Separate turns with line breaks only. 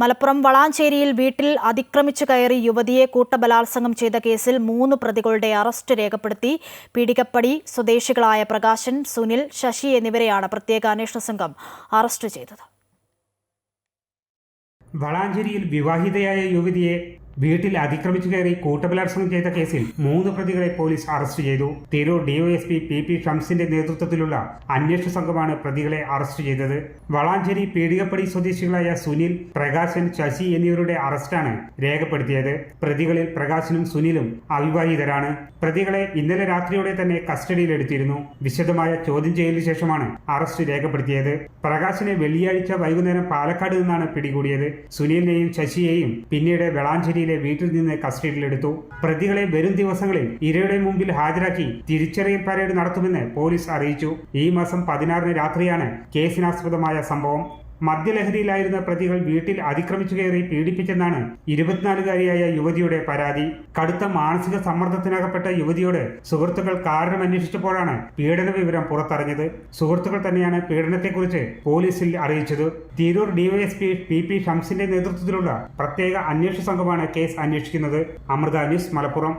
മലപ്പുറം വളാഞ്ചേരിയിൽ വീട്ടിൽ അതിക്രമിച്ചു കയറി യുവതിയെ കൂട്ടബലാത്സംഗം ചെയ്ത കേസിൽ മൂന്ന് പ്രതികളുടെ അറസ്റ്റ് രേഖപ്പെടുത്തി. പീടികപ്പടി സ്വദേശികളായ പ്രകാശൻ സുനിൽ ശശി എന്നിവരെയാണ് പ്രത്യേക അന്വേഷണ സംഘം അറസ്റ്റ് ചെയ്തത്.
വളാഞ്ചേരിയിൽ വിവാഹിതയായ യുവതിയെ വീട്ടിൽ അതിക്രമിച്ചു കയറി കൂട്ടബലാത്സംഗം ചെയ്ത കേസിൽ മൂന്ന് പ്രതികളെ പോലീസ് അറസ്റ്റ് ചെയ്തു. തിരൂർ ഡിവൈഎസ്പി പി പി ഷംസിന്റെ നേതൃത്വത്തിലുള്ള അന്വേഷണ സംഘമാണ് പ്രതികളെ അറസ്റ്റ് ചെയ്തത്. വളാഞ്ചേരി പീടികപ്പടി സ്വദേശികളായ സുനിൽ പ്രകാശൻ ശശി എന്നിവരുടെ അറസ്റ്റാണ് രേഖപ്പെടുത്തിയത്. പ്രതികളിൽ പ്രകാശനും സുനിലും അവിവാഹിതരാണ്. പ്രതികളെ ഇന്നലെ രാത്രിയോടെ തന്നെ കസ്റ്റഡിയിലെടുത്തിരുന്നു. വിശദമായ ചോദ്യം ചെയ്യലിന് ശേഷമാണ് അറസ്റ്റ് രേഖപ്പെടുത്തിയത്. പ്രകാശിനെ വെള്ളിയാഴ്ച വൈകുന്നേരം പാലക്കാട് നിന്നാണ് പിടികൂടിയത്. സുനിലിനെയും ശശിയെയും പിന്നീട് വെളാഞ്ചേരിയിലെ വീട്ടിൽ നിന്ന് കസ്റ്റഡിയിലെടുത്തു. പ്രതികളെ വരും ദിവസങ്ങളിൽ ഇരയുടെ മുമ്പിൽ ഹാജരാക്കി തിരിച്ചറിയൽ പരേഡ് നടത്തുമെന്ന് പോലീസ് അറിയിച്ചു. ഈ മാസം പതിനാറിന് രാത്രിയാണ് കേസിനാസ്പദമായ സംഭവം. മദ്യലഹരിയിലായിരുന്ന പ്രതികൾ വീട്ടിൽ അതിക്രമിച്ചു കയറി പീഡിപ്പിച്ചെന്നാണ് ഇരുപത്തിനാലുകാരിയായ യുവതിയുടെ പരാതി. കടുത്ത മാനസിക സമ്മർദ്ദത്തിനകപ്പെട്ട യുവതിയോട് സുഹൃത്തുക്കൾ കാരണം അന്വേഷിച്ചപ്പോഴാണ് പീഡന വിവരം പുറത്തറിഞ്ഞത്. സുഹൃത്തുക്കൾ തന്നെയാണ് പീഡനത്തെക്കുറിച്ച് പോലീസിൽ അറിയിച്ചത്. തിരൂർ ഡിവൈഎസ്പി പി പി ഷംസിന്റെ നേതൃത്വത്തിലുള്ള പ്രത്യേക അന്വേഷണ സംഘമാണ് കേസ് അന്വേഷിക്കുന്നത്. അമൃത ന്യൂസ് മലപ്പുറം.